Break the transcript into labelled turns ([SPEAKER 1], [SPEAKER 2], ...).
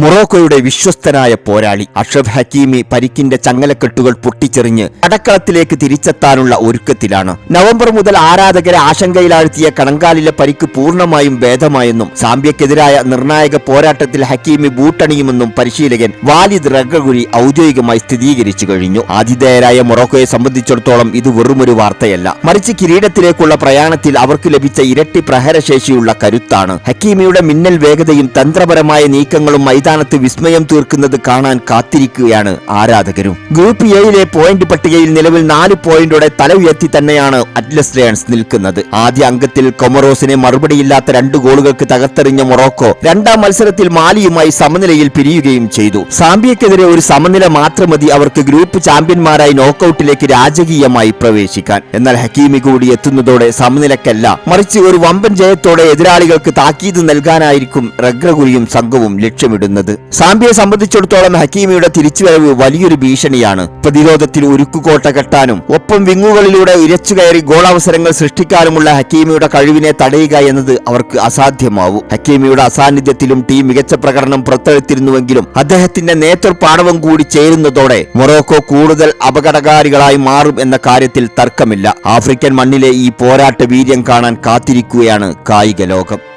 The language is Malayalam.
[SPEAKER 1] മൊറോക്കോയുടെ വിശ്വസ്തനായ പോരാളി അഷ്റഫ് ഹക്കീമി പരിക്കിന്റെ ചങ്ങലക്കെട്ടുകൾ പൊട്ടിച്ചെറിഞ്ഞ് അടക്കളത്തിലേക്ക് തിരിച്ചെത്താനുള്ള ഒരുക്കത്തിലാണ്. നവംബർ മുതൽ ആരാധകരെ ആശങ്കയിലാഴ്ത്തിയ കണങ്കാലിലെ പരിക്ക് പൂർണമായും ഭേദമായെന്നും സാമ്പ്യക്കെതിരായ നിർണായക പോരാട്ടത്തിൽ ഹക്കീമി ബൂട്ടണിയുമെന്നും പരിശീലകൻ വാലിദ് റഗഗുരി ഔദ്യോഗികമായി സ്ഥിരീകരിച്ചു കഴിഞ്ഞു. ആതിഥേയരായ മൊറോക്കോയെ സംബന്ധിച്ചിടത്തോളം ഇത് വെറുമൊരു വാർത്തയല്ല. മറിച്ച് കിരീടത്തിലേക്കുള്ള പ്രയാണത്തിൽ അവർക്ക് ലഭിച്ച ഇരട്ടി പ്രഹരശേഷിയുള്ള കരുത്താണ്. ഹക്കീമിയുടെ മിന്നൽ വേഗതയും തന്ത്രപരമായ നീക്കങ്ങളും മൈതാനത്ത് വിസ്മയം തീർക്കുന്നത് കാണാൻ കാത്തിരിക്കുകയാണ് ആരാധകരും. ഗ്രൂപ്പ് എയിലെ പോയിന്റ് പട്ടികയിൽ നിലവിൽ നാല് പോയിന്റോടെ തല ഉയർത്തി തന്നെയാണ് അറ്റ്ലസ് ലയൺസ് നിൽക്കുന്നത്. ആദ്യ അംഗത്തിൽ കൊമറോസിനെ മറുപടിയില്ലാത്ത രണ്ട് ഗോളുകൾക്ക് തകർത്തെറിഞ്ഞ മൊറോക്കോ രണ്ടാം മത്സരത്തിൽ മാലിയുമായി സമനിലയിൽ പിരിയുകയും ചെയ്തു. സാംബിയക്കെതിരെ ഒരു സമനില മാത്രം മതി അവർക്ക് ഗ്രൂപ്പ് ചാമ്പ്യന്മാരായി നോക്കൌട്ടിലേക്ക് രാജകീയമായി പ്രവേശിക്കാൻ. എന്നാൽ ഹക്കീമി കൂടി എത്തുന്നതോടെ സമനിലക്കല്ല. മറിച്ച് ഒരു വമ്പൻ ജയത്തോടെ എതിരാളികൾക്ക് താക്കീത് നൽകാനായിരിക്കും റഗ്രഗുരിയും സംഘവും ലക്ഷ്യമിടുന്നത്. സാമ്പിയെ സംബന്ധിച്ചിടത്തോളം ഹക്കീമിയുടെ തിരിച്ചുവരവ് വലിയൊരു ഭീഷണിയാണ്. പ്രതിരോധത്തിൽ ഉരുക്കുകോട്ട കെട്ടാനും ഒപ്പം വിങ്ങുകളിലൂടെ ഇരച്ചു കയറി ഗോളവസരങ്ങൾ സൃഷ്ടിക്കാനുമുള്ള ഹക്കീമിയുടെ കഴിവിനെ തടയുക എന്നത് അവർക്ക് അസാധ്യമാവും. ഹക്കീമിയുടെ അസാന്നിധ്യത്തിലും ടീം മികച്ച പ്രകടനം പുറത്തെടുത്തിരുന്നുവെങ്കിലും അദ്ദേഹത്തിന്റെ നേതൃപാടവം കൂടി ചേരുന്നതോടെ മൊറോക്കോ കൂടുതൽ അപകടകാരികളായി മാറും എന്ന കാര്യത്തിൽ തർക്കമില്ല. ആഫ്രിക്കൻ മണ്ണിലെ ഈ പോരാട്ട വീര്യം കാണാൻ കാത്തിരിക്കുകയാണ് കായിക ലോകം.